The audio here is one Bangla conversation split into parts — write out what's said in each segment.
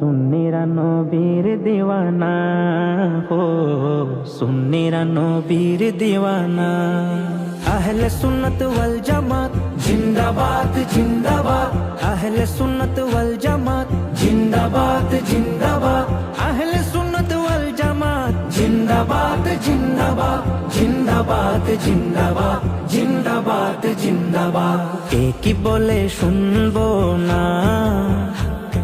সুন্নিরা নবীর দিওয়ানা, হো, সুন্নিরা নবীর দিওয়ানা। আহলে সুন্নত ওয়াল জামাত, জিন্দাবাদ জিন্দাবাদ। আহলে সুন্নত ওয়াল জামাত, জিন্দাবাদ জিন্দাবাদ। আহলে সুন্নত ওয়াল জামাত, জিন্দাবাদ জিন্দাবাদ। জিন্দাবাদ জিন্দাবাদ জিন্দাবাদ জিন্দাবাদ। কে কি বলে শুনব না?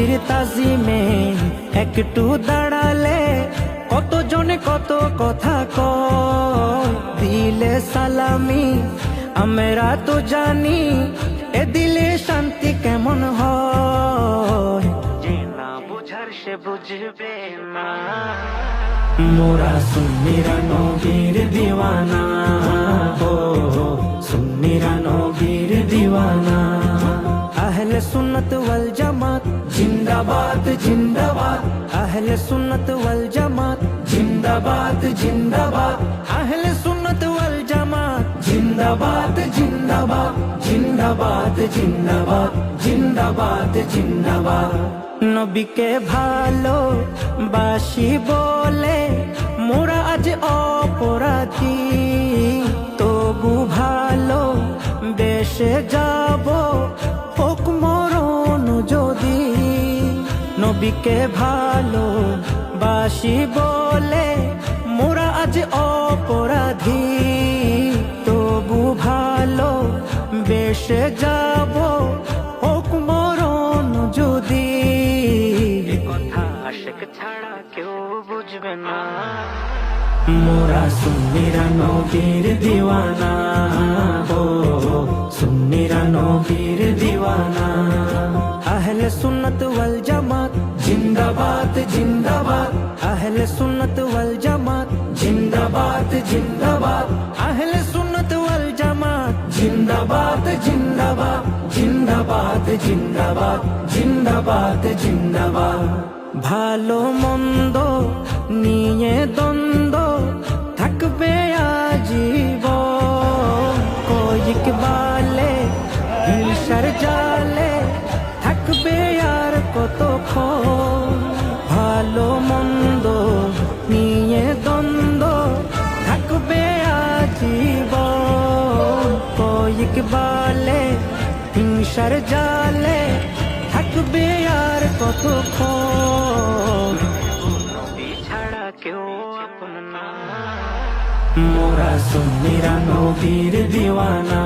নবীর তাজিমে একটু দাঁড়ালে কত জনে কত কথা কয়? দিলে সালামি, আমরা তো জানি এ দিলে শান্তি কেমন হয়? যে না বুঝার সে মোরা সুন্নিরা নবীর দিওয়ানা। ও, সুন্নিরা নবীর দিওয়ানা। আহলে সুন্নত ওয়াল জামাত জিন্দাবাদ জিন্দাবাদ আহলে সুন্নত ওয়াল জামাত জিন্দাবাদ জিন্দাবাদ আহলে সুন্নত ওয়াল জামাত জিন্দাবাদ জিন্দাবাদ জিন্দাবাদ জিন্দাবাদ জিন্দাবাদ জিন্দাবাদ নবীকে ভালো বাসি বলে মোরা আজ অপরাধী তবু ভালো বেশে যাব নবীকে ভালো বাসি বলে মোরা আজ অপরাধী। তবু ভালো বেশে যাব হোক মরণ যদি। কথা আশেক ছাড়া কেউ বুঝবে না। মোরা সুন্নিরা নবীর দিওয়ানা। ও সুন্নিরা নবীর দিওয়ানা। জিন্দাবাদ জিন্দাবাদ আহলে সুন্নত ওয়াল জামাত জিন্দাবাদ জিন্দাবাদ আহলে সুন্নত ওয়াল জামাত জিন্দাবাদ জিন্দাবাদ জিন্দাবাদ জিন্দাবাদ জিন্দাবাদ জিন্দাবাদ ভালো মন্দ হিংসার জালে থাকবে আর কত ছাড়া কেউ আপন না। মোরা সুন্নিরা নবীর দিওয়ানা।